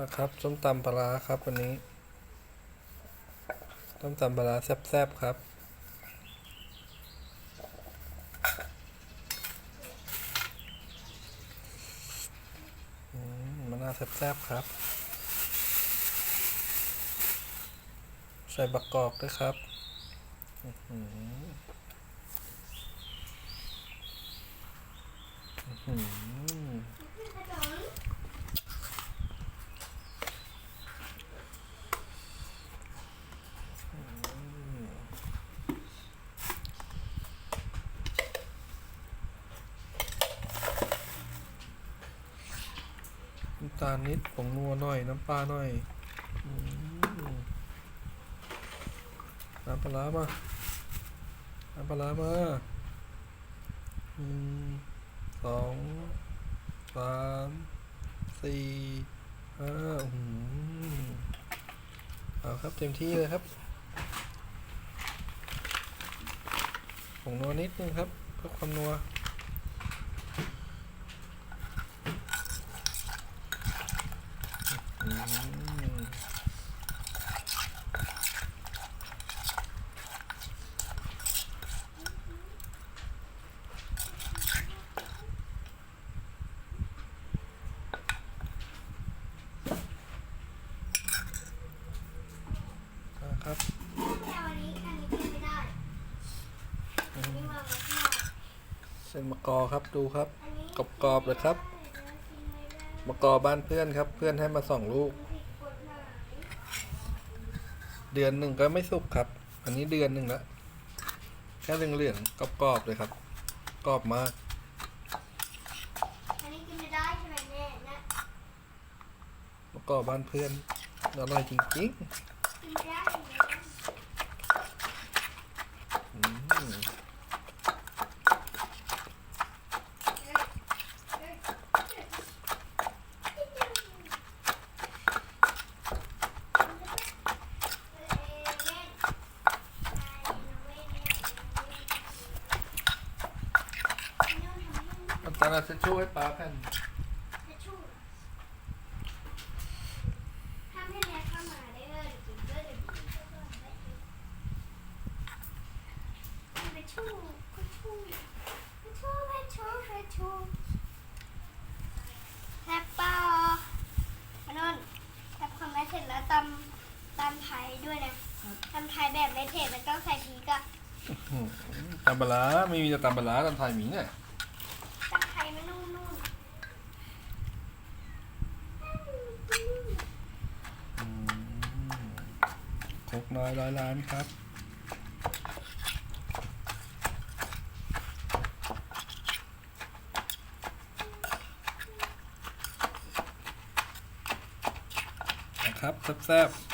นะครับส้มตำปลาครับวันนี้ส้มตำปลาแซ่บๆครับมมะนาวแซ่บๆครับ ใส่บักกอกด้วยครับอื้อหืออื้อหือ น้ำตาลนิดผงนัวหน่อย น้ำปลาหน่อยน้ำปลามา น้ำปลามาหนึ่งสองสามสี่ห้าอืมเอาครับเต็มที่เลยครับผงนัวนิดนึงครับเพื่อความนัว อืม อ่าครับแต่วันนี้อันนี้กินไม่ได้อันนี้มามาที่เส้นมะกอครับดูครับอันนี้กรอบๆเลยครับกินไม่ได้มะกอบ้านเพื่อนครับ เพื่อนให้มาสองลูกผิดกฎหมายเดือนหนึ่งก็ไม่สุกครับ อันนี้เดือนหนึ่งแล้วแค่เหลืองๆกรอบๆเลยครับกรอบมากอันนี้กินไม่ได้ใช่ไหมแม่นะมะกอบ้านเพื่อนอร่อยจริงกินไม่ได้ๆอืมน้ำ ตาลเอาเช็ดชู่ให้ป้าแผ่น ถ้าไม่แม่เข้ามาได้เลยกินด้วยเดี๋ยวกินด้วยก่อนได้เลยไปชูไปชูไปชูไปชูไปชู แฮปเปอร์มานนท์แฮปคอมแม่เสร็จแล้วตำตำไทยด้วยนะตำไทยแบบไม่เผ็ดแล้วก็ใส่พริกอะอืมตำปลาร้าไม่มีแต่ตำปลาร้าตำไทยหมีเนี่ยตำไทยไม่นุ่มนุ่มอืมครกน้อยร้อยล้านครับ ครับแซ่บๆ